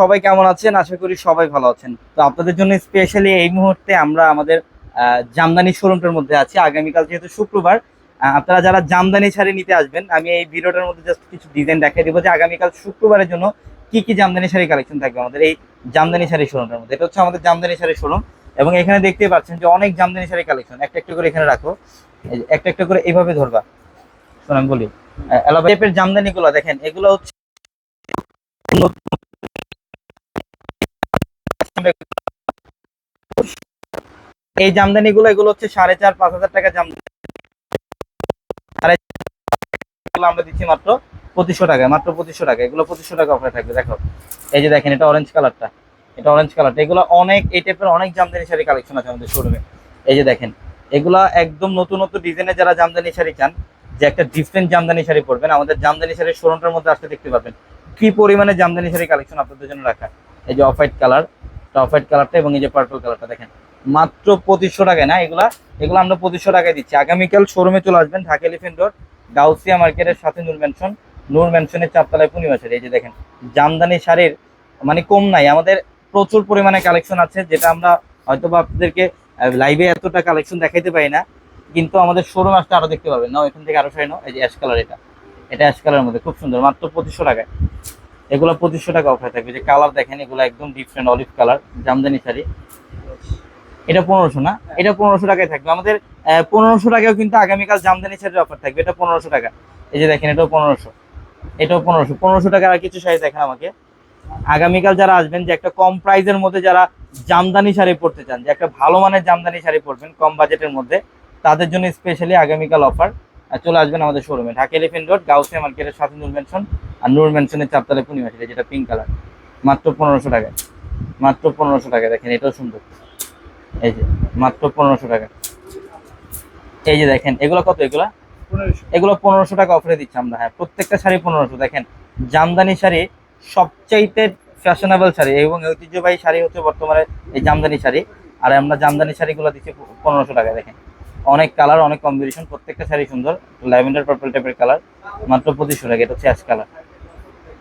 সবাই কেমন আছেন? আশা করি সবাই ভালো আছেন। তো আপনাদের জন্য স্পেশালি এই মুহূর্তে আমরা আমাদের জামদানি শোরুমটার মধ্যে আছি। আগামীকাল যেহেতু শুক্রবার আপনারা যারা জামদানি শাড়ি নিতে আসবেন, আমি এই ভিডিওটার মধ্যে জাস্ট কিছু ডিজাইন দেখাই দিব যে আগামীকাল শুক্রবারের জন্য কি কি জামদানি শাড়ি কালেকশন থাকবে আমাদের এই জামদানি শাড়ি শোরুমটার মধ্যে। এটা হচ্ছে আমাদের জামদানি শাড়ি শোরুম এবং এখানে দেখতে পাচ্ছেন যে অনেক জামদানি শাড়ি কালেকশন একটা একটা করে এখানে রাখো। একটা একটা করে এইভাবে ধরবা। শোন আমি বলি জামদানি গুলো দেখেন, এগুলো হচ্ছে এই জামদানি গুলো এগুলো হচ্ছে সাড়ে চার, পাঁচ হাজার টাকা জামদানি। আমরা দিচ্ছি মাত্র পঁচিশশো টাকায়, মাত্র পঁচিশশো টাকা এগুলো পঁচিশশো টাকা অফারে থাকবে, দেখো। এই যে দেখেন, এটা অরেঞ্জ কালারটা এটা অরেঞ্জ কালারটা এগুলো অনেক, এই টাইপের অনেক জামদানি শাড়ি কালেকশন আছে আমাদের শোরুমে এই যে দেখেন, এগুলা একদম নতুন নতুন ডিজাইনে যারা জামদানি শাড়ি চান, যে একটা ডিফারেন্ট জামদানি শাড়ি পরবেন, আমাদের জামদানি শাড়ির শোরুমটার মধ্যে আসতে দেখতে পাবেন কি পরিমাণে জামদানি শাড়ি কালেকশন আপনাদের জন্য রাখা? এই যে off white colour off white কালারটা এবং এই যে পার্পল কালারটা দেখেন। মাত্র পঁচিশশো টাকায়, না? এগুলা এগুলো আমরা পঁচিশশো টাকায় দিচ্ছি। আগামীকাল শোরুমে চলে আসবেন ঢাকা এলিফেন্ট রোড গাউসিয়া মার্কেটের সাথে নূর ম্যানশন নূর ম্যানশনের চারতলায় পূর্ণিমা শাড়ি। এই যে দেখেন, জামদানি শাড়ির মানে কম নাই। আমাদের প্রচুর পরিমাণে কালেকশন আছে, যেটা আমরা হয়তো বা আপনাদেরকে লাইভে এতটা কালেকশন দেখাইতে পারি না, কিন্তু আমাদের শোরুম আসতে আরও দেখতে পাবেন নাও, এখান থেকে আরও শাড়ি এই যে অ্যাশ কালার এটা। এটা অ্যাশ কালারের মধ্যে, খুব সুন্দর। মাত্র পঁচিশশো টাকায়। এগুলো পঁচিশশো টাকা অফার থাকবে। যে কালার দেখেন, এগুলো একদম different olive colour Jamdani sari. এটা পনেরোশো না? এটা পনেরোশো টাকায় থাকবে। আমাদের পনেরোশো টাকাও কিন্তু আগামীকাল জামদানি শাড়ির অফার থাকবে। এটা পনেরোশো টাকা। এই যে দেখেন, এটাও পনেরোশো। এটাও পনেরোশো। পনেরোশো টাকার আর কিছু শাড়ি দেখেন আমাকে। আগামীকাল যারা আসবেন, যে একটা কম প্রাইজের মধ্যে যারা জামদানি শাড়ি পরতে চান, যে একটা ভালো মানের জামদানি শাড়ি পরবেন কম বাজেটের মধ্যে, তাদের জন্য স্পেশালি আগামীকাল অফার চলে আসবেন আমাদের শোরুমে ঢাকা এলিফেন্ট রোড গাউসিয়া মার্কেটের সাথে নূর ম্যানশন আর নূর ম্যানশনের চারতলা পূর্ণিমা শাড়ি যেটা পিঙ্ক কালার মাত্র পনেরোশো টাকায়। মাত্র পনেরোশো টাকা দেখেন, এটাও সুন্দর। এই যে মাত্র পনেরোশো টাকা। এই যে দেখেন এগুলো কত এগুলা? এগুলো পনেরোশো টাকা অফারে দিচ্ছি আমরা। হ্যাঁ প্রত্যেকটা শাড়ি পনেরোশো। দেখেন জামদানি শাড়ি সবচাইতে ফ্যাশনেবল শাড়ি এবং ঐতিহ্যবাহী শাড়ি হচ্ছে বর্তমানে এই জামদানি শাড়ি। আর আমরা জামদানি শাড়িগুলো দিচ্ছি পনেরোশো টাকা দেখেন। অনেক কালার অনেক কম্বিনেশন প্রত্যেকটা শাড়ি সুন্দর। ল্যাভেন্ডার পার্পল টাইপের কালার মাত্র পঁচিশশো টাকা এটা হচ্ছে অ্যাশ কালার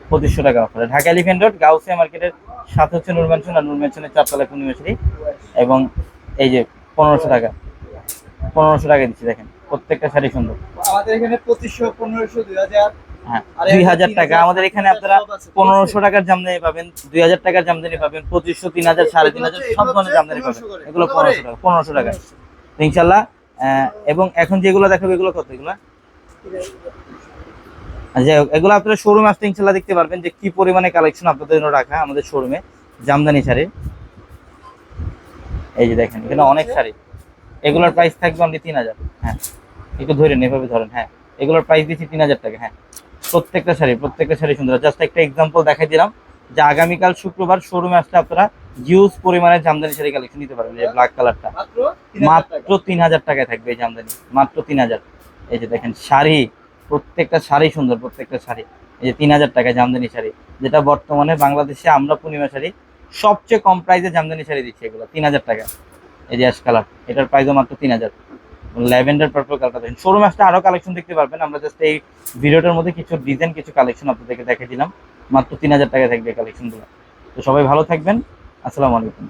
পঁচিশশো টাকা অফারে ঢাকা এলিফেন্ট রোড গাউসিয়া মার্কেটের সাথে হচ্ছে নূর ম্যানশন আর নূর ম্যানশনের চারতলা পূর্ণিমা শাড়ি এবং এই যে পনেরোশো টাকা। পনেরোশো টাকা দিচ্ছি দেখেন প্রত্যেকটা শাড়ি সুন্দর। আমাদের এখানে পঁচিশশো পনেরোশো দুই হাজার হ্যাঁ দুই হাজার টাকা। আমাদের এখানে আপনারা। পনেরোশো টাকার জামদানি পাবেন দুই হাজার টাকার জামদানি পাবেন পঁচিশশো তিন হাজার সাড়ে তিন হাজার সব ধরনের জামদানি পাবেন। এগুলো পনেরোশো টাকা পনেরোশো টাকা। ইনশাল্লাহ আহ, এবং এখন যেগুলো দেখাবো এগুলো কত? এগুলো? যাই হোক এগুলো আপনারা শোরুমে আসতে ইনশাল্লাহ দেখতে পারবেন যে কি পরিমাণে কালেকশন আপনাদের জন্য রাখা আমাদের শোরুমে জামদানি শাড়ির। এই যে দেখেন এখানে অনেক শাড়ি। এগুলোর প্রাইস থাকবে অনলি তিন হাজার। হ্যাঁ একটু ধরেন এভাবে ধরেন হ্যাঁ। এগুলোর প্রাইস দিচ্ছি তিন হাজার টাকা হ্যাঁ। প্রত্যেকটা শাড়ি প্রত্যেকটা শাড়ি সুন্দর। জাস্ট একটা এক্সাম্পল দেখাই দিলাম যে আগামীকাল শুক্রবার শোরুমে আসলে আপনারা হিউজ পরিমাণে জামদানি শাড়ি কালেকশন নিতে পারবেন এই ব্ল্যাক কালারটা। মাত্র তিন হাজার টাকায় থাকবে এই জামদানি মাত্র তিন হাজার। এই যে দেখেন শাড়ি প্রত্যেকটা শাড়ি সুন্দর, প্রত্যেকটা শাড়ি। এই যে তিন হাজার টাকায় জামদানি শাড়ি, যেটা বর্তমানে বাংলাদেশে আমরা পূর্ণিমা শাড়ি সবচেয়ে কম প্রাইসে জামদানি শাড়ি দিচ্ছি এগুলো, তিন হাজার টাকা। এই যে অ্যাশ কালার এটার প্রাইসও মাত্র তিন হাজার। ল্যাভেন্ডার পার্পল কালারটা দেখেন। শোরুমে আসতে আরও কালেকশন দেখতে পারবেন। আমরা জাস্ট এই ভিডিওটার মধ্যে কিছু ডিজাইন কিছু কালেকশন আপনাদেরকে দেখে দিলাম। মাত্র তিন হাজার টাকা থাকবে কালেকশনগুলো তো সবাই ভালো থাকবেন। আসসালামু আলাইকুম।